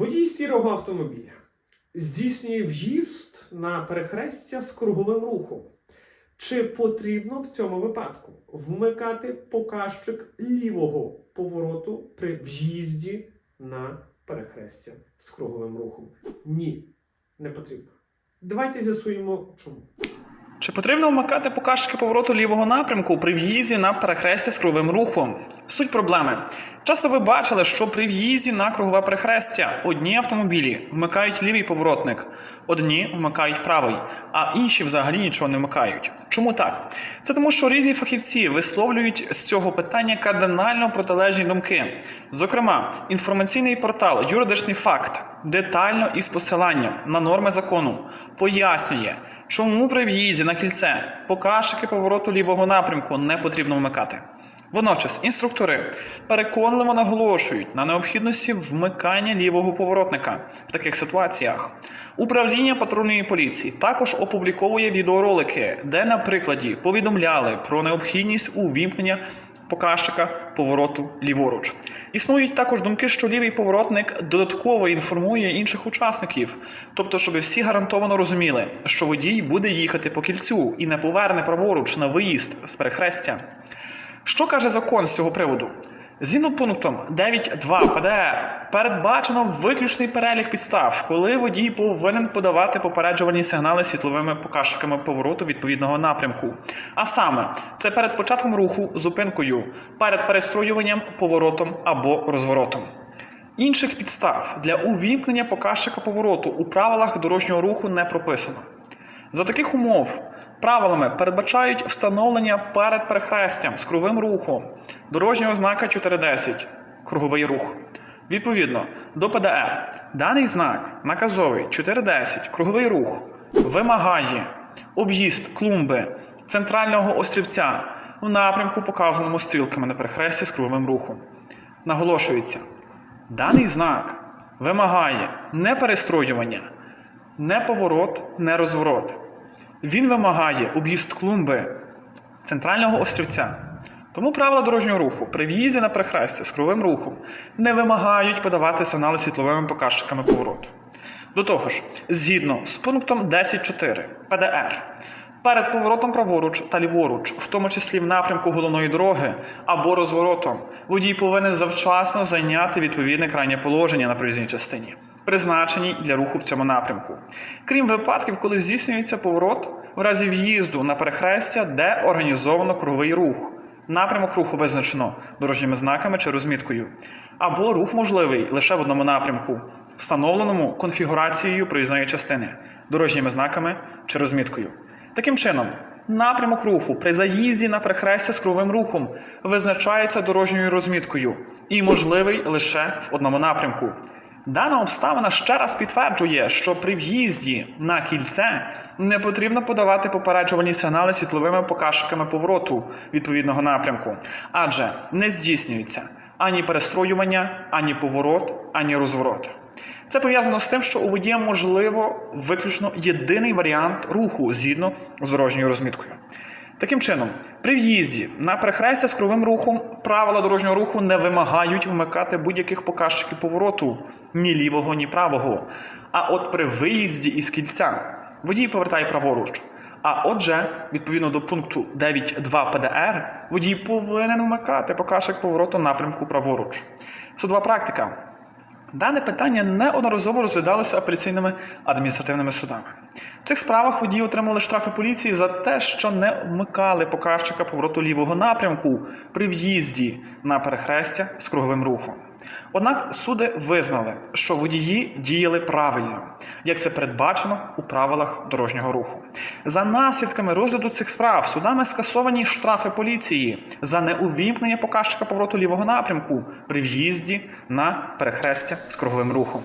Водій сірого автомобіля здійснює в'їзд на перехрестя з круговим рухом. Чи потрібно в цьому випадку вмикати показчик лівого повороту при в'їзді на перехрестя з круговим рухом? Ні, не потрібно. Давайте з'ясуємо, чому. Чи потрібно вмикати показчики повороту лівого напрямку при в'їзді на перехрестя з круговим рухом? Суть проблеми. Часто ви бачили, що при в'їзді на кругове перехрестя одні автомобілі вмикають лівий поворотник, одні вмикають правий, а інші взагалі нічого не вмикають. Чому так? Це тому, що різні фахівці висловлюють з цього питання кардинально протилежні думки. Зокрема, інформаційний портал Юридичний факт детально із посиланням на норми закону пояснює, чому при в'їзді на кільце показчики повороту лівого напрямку не потрібно вмикати. Водночас інструктори переконливо наголошують на необхідності вмикання лівого поворотника в таких ситуаціях. Управління патрульної поліції також опубліковує відеоролики, де на прикладі повідомляли про необхідність увімкнення показчика повороту ліворуч. Існують також думки, що лівий поворотник додатково інформує інших учасників, тобто, щоб всі гарантовано розуміли, що водій буде їхати по кільцю і не поверне праворуч на виїзд з перехрестя. Що каже закон з цього приводу? Згідно пунктом 9.2 ПДР передбачено виключний перелік підстав, коли водій повинен подавати попереджувальні сигнали світловими показчиками повороту відповідного напрямку. А саме, це перед початком руху, зупинкою, перед перестроюванням, поворотом або розворотом. Інших підстав для увімкнення показчика повороту у правилах дорожнього руху не прописано. За таких умов правилами передбачають встановлення перед перехрестям з круговим рухом дорожнього знака 410 круговий рух. Відповідно до ПДР, даний знак наказовий 410 круговий рух вимагає об'їзд клумби центрального острівця у напрямку, показаному стрілками на перехресті з круговим рухом. Наголошується, даний знак вимагає не перестроювання, не поворот, не розворот. Він вимагає об'їзд клумби центрального острівця. Тому правила дорожнього руху при в'їзді на перехрестя з круговим рухом не вимагають подавати сигнали світловими показчиками повороту. До того ж, згідно з пунктом 10.4 ПДР, перед поворотом праворуч та ліворуч, в тому числі в напрямку головної дороги або розворотом, водій повинен завчасно зайняти відповідне крайнє положення на проїзній частині, призначеній для руху в цьому напрямку. Крім випадків, коли здійснюється поворот в разі в'їзду на перехрестя, де організовано круговий рух. Напрямок руху визначено дорожніми знаками чи розміткою, або рух можливий лише в одному напрямку, встановленому конфігурацією проїзної частини, дорожніми знаками чи розміткою. Таким чином, напрямок руху при заїзді на перехрестя з круговим рухом визначається дорожньою розміткою і можливий лише в одному напрямку. Дана обставина ще раз підтверджує, що при в'їзді на кільце не потрібно подавати попереджувальні сигнали світловими показчиками повороту відповідного напрямку, адже не здійснюється ані перестроювання, ані поворот, ані розворот. Це пов'язано з тим, що у водія можливо виключно єдиний варіант руху згідно з дорожньою розміткою. Таким чином, при в'їзді на перехрестя з круговим рухом правила дорожнього руху не вимагають вмикати будь-яких показчиків повороту ні лівого, ні правого. А от при виїзді із кільця водій повертає праворуч. А отже, відповідно до пункту 9.2 ПДР, водій повинен вмикати показчик повороту напрямку праворуч. Судова практика. Дане питання неодноразово розглядалося апеляційними адміністративними судами. В цих справах водії отримали штрафи поліції за те, що не вмикали показчика повороту лівого напрямку при в'їзді на перехрестя з круговим рухом. Однак суди визнали, що водії діяли правильно, як це передбачено у правилах дорожнього руху. За наслідками розгляду цих справ судами скасовані штрафи поліції за неувімкнення показчика повороту лівого напрямку при в'їзді на перехрестя з круговим рухом.